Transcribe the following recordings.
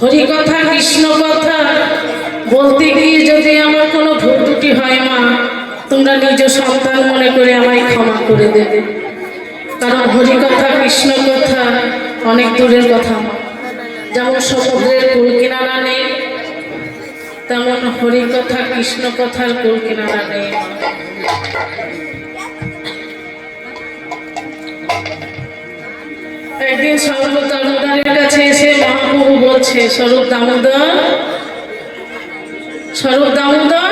হরি কথা কৃষ্ণ কথা বলতে গিয়ে যদি আমার কোনো ভুল ত্রুটি হয়, মা, তোমরা নিজ সন্তান মনে করে আমায় ক্ষমা করে দেবে। কারণ হরি কথা কৃষ্ণ কথা অনেক দূরের কথা যেমন সমুদ্রের কুল কিনারা নেই, তেমন হরি কথা কৃষ্ণ কথার কুল কিনারা নেই একদিন স্বরূপ দামোদরের কাছে এসে মহাপ্রভু বলছে স্বরূপ দামোদর স্বরূপ দামোদর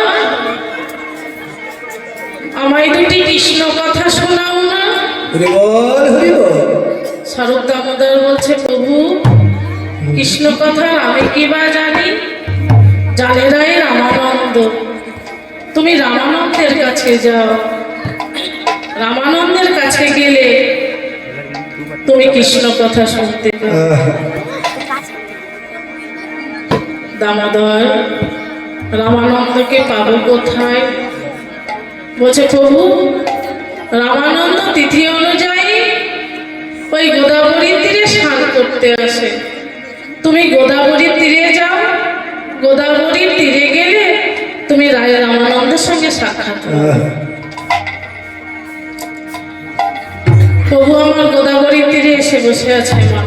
আমায় দুটি কৃষ্ণ কথা শোনাও না? স্বরূপ দামোদর বলছে প্রভু কৃষ্ণ কথা আমি কি বা জানি? জানে রাই রামানন্দ। তুমি রামানন্দের কাছে যাও। রামানন্দের কাছে গেলে তুমি কৃষ্ণ কথা শুনতে দামোদর, রামানন্দকে পাবো কোথায়? বলছে, প্রভু, রামানন্দ তিথি অনুযায়ী ওই গোদাবরীর তীরে স্নান করতে আসে। তুমি গোদাবরীর তীরে যাও। গোদাবরীর তীরে গেলে তুমি রায় রামানন্দের সঙ্গে সাক্ষাৎ প্রভু আমার গোদাবরীর তীরে এসে বসে আছে মা।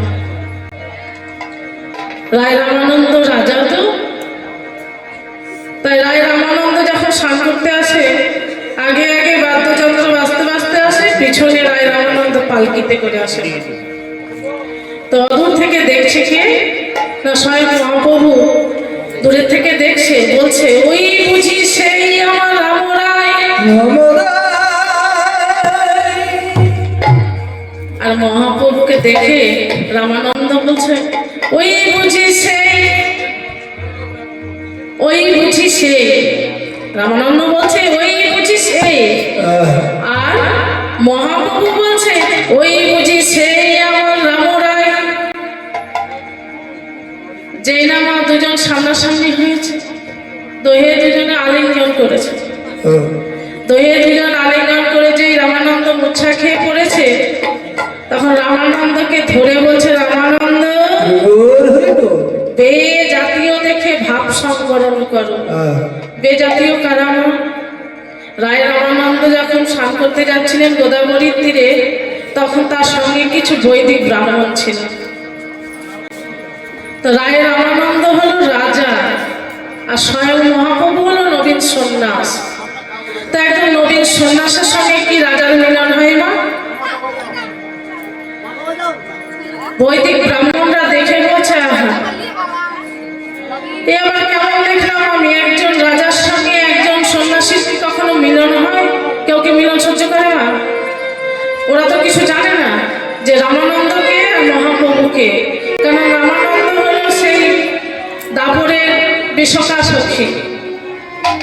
রায় রামানন্দ রাজা তো? তাই রায় রামানন্দ যখন করতে আসে, আগে আগে বাদ্যযন্ত্র আসে, পিছনে রায় রামানন্দ পালকিতে করে আসে। তো অদূর থেকে দেখছে কে? না, স্বয়ং মহাপ্রভু। দূরে থেকে দেখছে, বলছে, ওই বুঝি সেই আমার রামরায়। আর মহাপ্রভুকে দেখে রামানন্দ বলছে ওই বুঝি সে ওই বুঝি সেই রামানন্দ বলছে ওই বুঝি আহ, আর মহাপ্রভু বলছে ওই বুঝি সেই আমার রামরায়। যেই না মা দুজন সামনাসামনি হয়েছে দোহে দুজনে আলিঙ্গন করেছে। দোহে রামানন্দকে ধরে বলছে রামানন্দ বে জাতীয় দেখে ভাব সংবরণ করো। আহ, বে জাতীয় কারাম রায় রামানন্দ যখন স্নান করতে যাচ্ছিলেন গোদাবরীর তীরে তখন তার সঙ্গে কিছু বৈদিক ব্রাহ্মণ ছিল। তো রায় রামানন্দ হলো রাজা আর স্বয়ং মহাপ্রভু হলো নবীন সন্ন্যাস। তো একজন নবীন সন্ন্যাসের সঙ্গে কি বৈদিক ব্রাহ্মণরা দেখে বলছে, আহা, এ আবার কেমন দেখলাম আমি? একজন রাজার সঙ্গে একজন সন্ন্যাসীর কখনো মিলন হয়? কেউ মিলন সহ্য করে না? ওরা তো কিছু জানে না যে রামানন্দকে আর মহাপ্রভুকে। কারণ রামানন্দ হলো সেই দাপরের বিশ্বকা সখী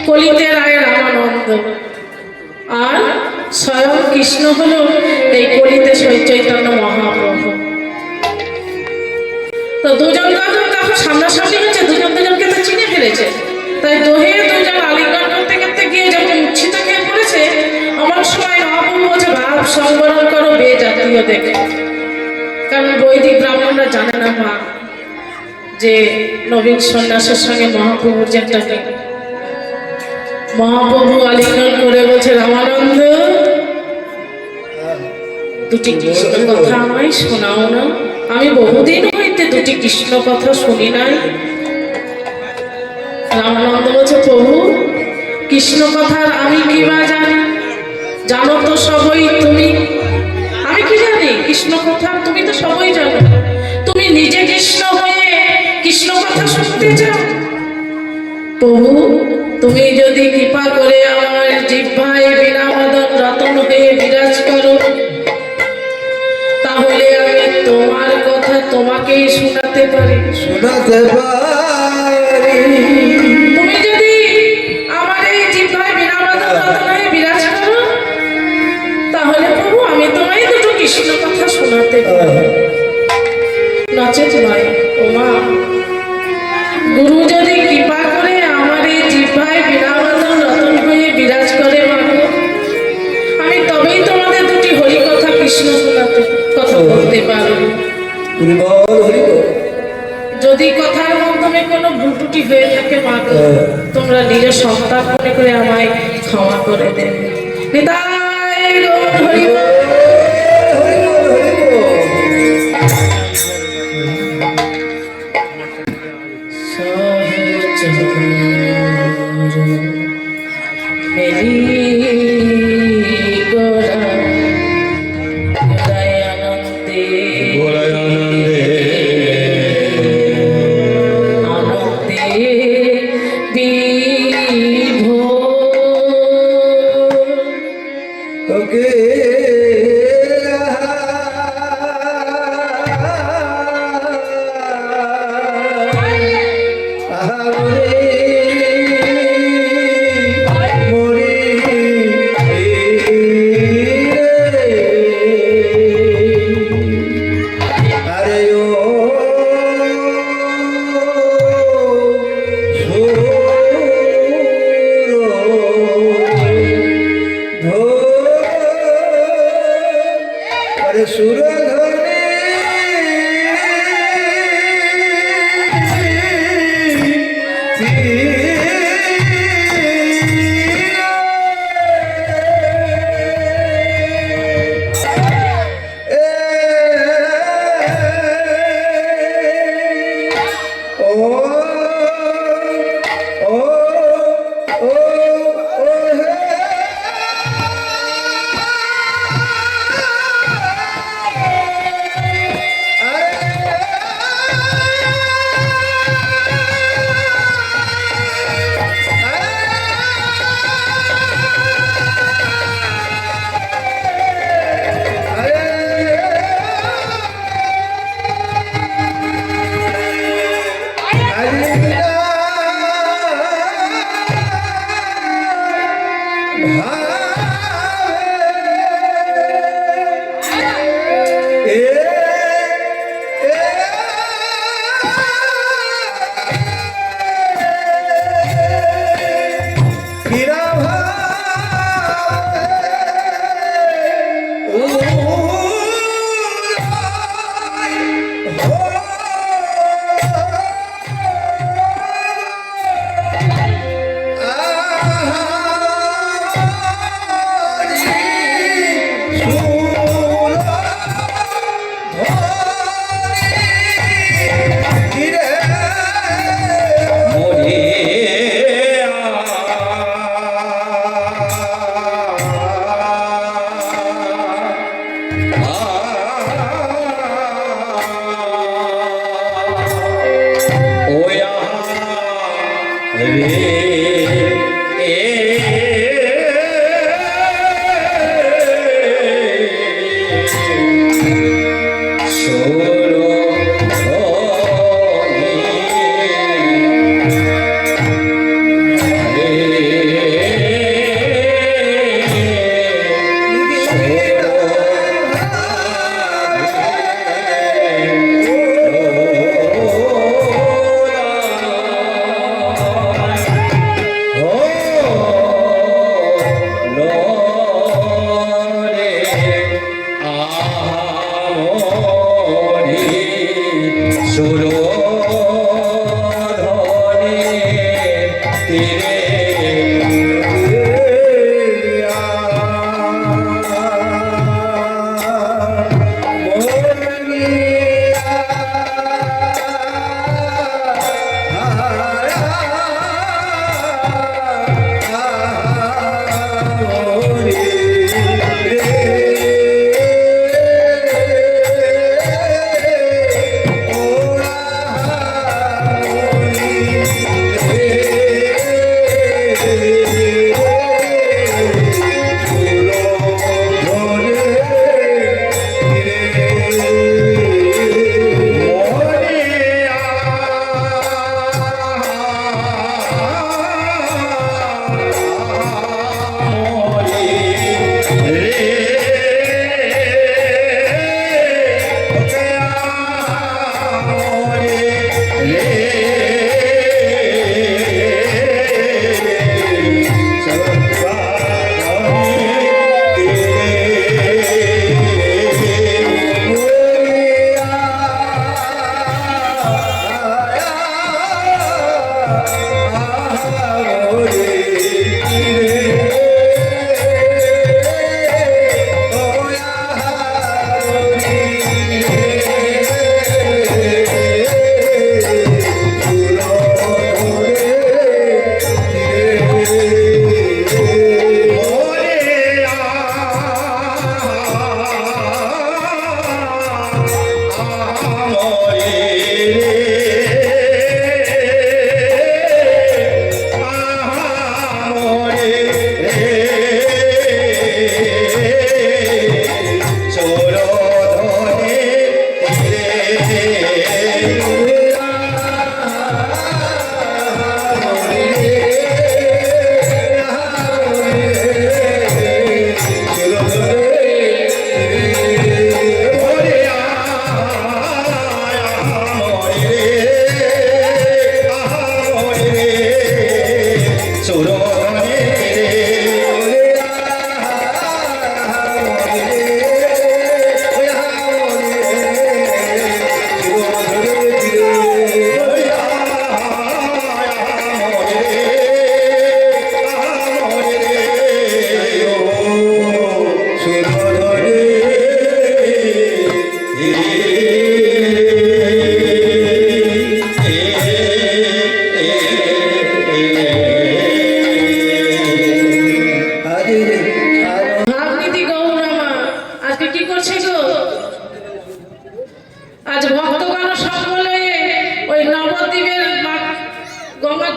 কলিতে রায় রামানন্দ। আর স্বয়ং কৃষ্ণ হলো এই কলিতে চৈতন্য ফেলেছে তাই দোহে দুজন আলিঙ্গন করতে করতে গিয়ে যখন উচ্ছিত খেয়ে পড়েছে আমার সময় মহাপ্রভু বলছে ভাব সংবরণ করো বে জাতীয় দেখে। কারণ বৈদিক ব্রাহ্মণরা জানে না মা, যে নবীন সন্ন্যাসের সঙ্গে মহাপ্রভুর যে একটা। মহাপ্রভু আলিঙ্গন করে বলছে, রামানন্দ, দুটি কৃষ্ণ কথা আমায় শোনাও না। আমি বহুদিন হইতে দুটি কৃষ্ণ কথা শুনি নাই। রামানন্দ বলছে, প্রভু, কৃষ্ণ কথার আমি কি বা জানি? জানো তো সবই তুমি। আমি কি জানি? কৃষ্ণ কথা তুমি তো সবই জানো। তুমি নিজে কৃষ্ণ হয়ে কৃষ্ণ কথা শুনতে চাও? প্রভু, তুমি যদি কৃপা করে আমার জিহ্বায় বিনা মদন রতন হয়ে বিরাজ করো, তাহলে আমি তোমার কথা তোমাকেই শোনাতে পারি। শোনাতে পারি। হয়ে থাকে মা হ্যাঁ। তোমরা নিজের সন্তান মনে করে আমায় ক্ষমা করে দেবে নিতাই গৌর que আরে সুর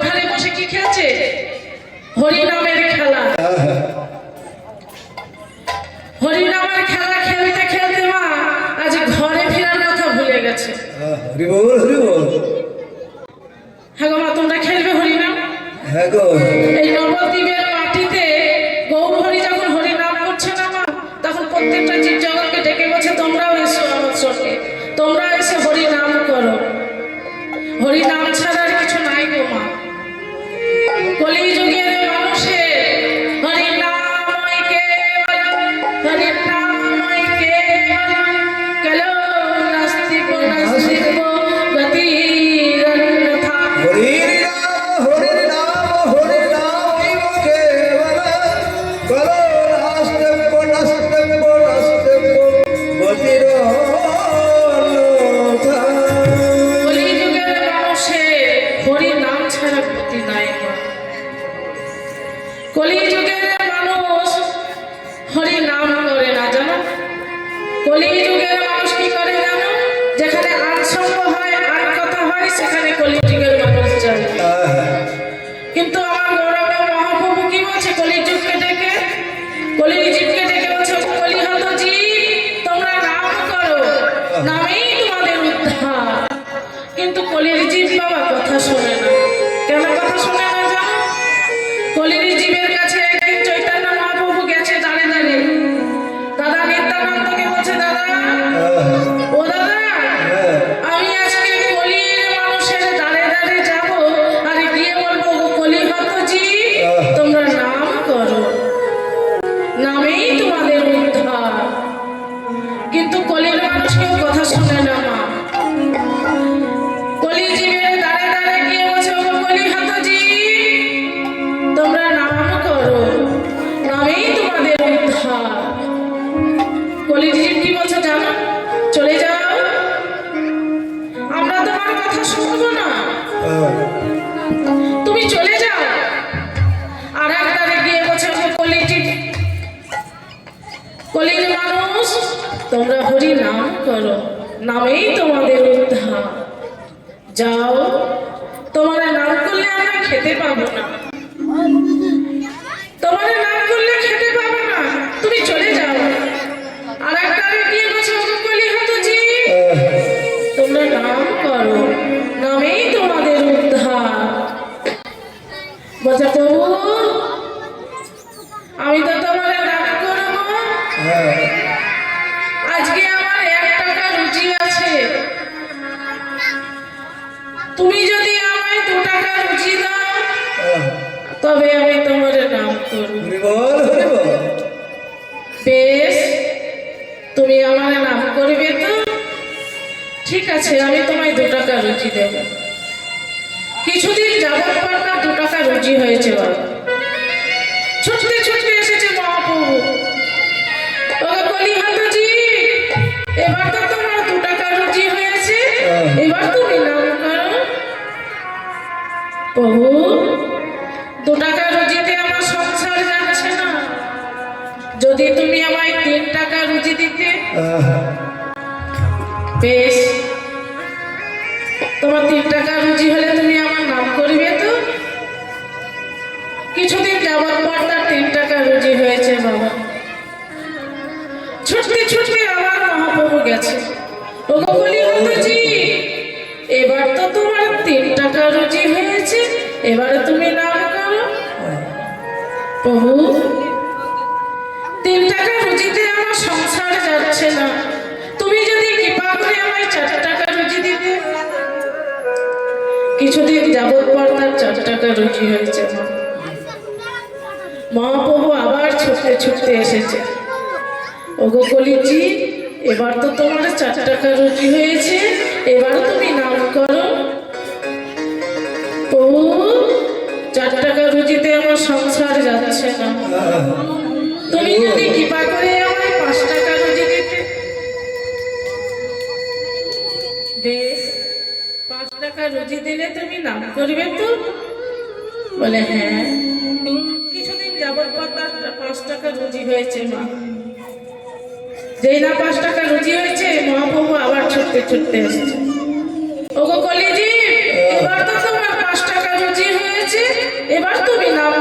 ধারে বসে কি খেলছে? হরিনামের খেলা। হরিনামের খেলা খেলতে খেলতে মা আজ ঘরে ফেরার কথা ভুলে গেছে। হরিবল। হ্যাঁ গো মা তোমরা খেলবে হরিনাম? হ্যাঁ গো। কলিযুগের মানুষ কি করে জানো? যেখানে আনসঙ্গ হয়, আর কথা হয়, সেখানে কলিযুগের মানুষ যায় কিন্তু আমার গৌরব মহাপ্রভু কি বলছে? কলিযুগকে ডেকে কলিযুগকে ডেকে বলছে জি তোমরা নাম করো, নামেই তোমাদের উদ্ধার। কিন্তু কলির জীব বাবা কথা শোনে না। তুমি চলে যাও। আর একবারে গিয়ে বলছে কলিটি কলির মানুষ, তোমরা হরি নাম করো। নামেই তোমাদের উদ্ধার। যাও তোমার নাম করলে আমরা খেতে পাবো না। তোমার নাম আজকে আমার এক টাকা রুচি আছে। তুমি যদি আমায় দু টাকা রুচি দাও তবে আমি তোমার নাম করব। বেশ তুমি আমার নাম করবে তো? ঠিক আছে আমি তোমায় দু টাকা রুচি দেব। কিছুদিন যাবত পর দু টাকা রুচি হয়েছে বাবা। প্রভু দু টাকা রুজিতে আমার সংসার যাচ্ছে না। যদি তুমি আমায় তিন টাকা রুজি দিতে, বেশ। তিন টাকা রুজি হলে তুমি আমার নাম করবে তো? কিছুদিন যাওয়ার পর তার তিন টাকা রুজি হয়েছে, বাবা। ছুটতে ছুটতে আবার মহাপ্রভু গেছে। ওগো বলি এবার তো তোমার তিন টাকা রুজি হয়েছে এবারে তুমি নাম করো। প্রভু তিন টাকা রুজিতে আমার সংসার যাচ্ছে না। তুমি যদি কৃপা করে আমায় চার টাকা রুজি দিতে। কিছুদিন যাবত পর তার চার টাকা রুজি হয়েছে। মহাপ্রভু আবার ছুটতে ছুটতে এসেছে। ওগো কলিজি, এবার তো তোমার চার টাকা রুজি হয়েছে। এবার তুমি নাম করো। আমার সংসার যাচ্ছে না। তুমি যদি কৃপা করে আমায় পাঁচ টাকা রুজি দিতে। পাঁচ টাকা রুজি দিলে তুমি নাম করবে তো? বলে হ্যাঁ। কিছুদিন যাবত পর তার পাঁচ টাকা রুজি হয়েছে, মা। যেই না পাঁচ টাকা রুজি হয়েছে মহাপ্রভু আবার ছুটতে ছুটতে এসেছে। ওগো কলিজি তুমি নাম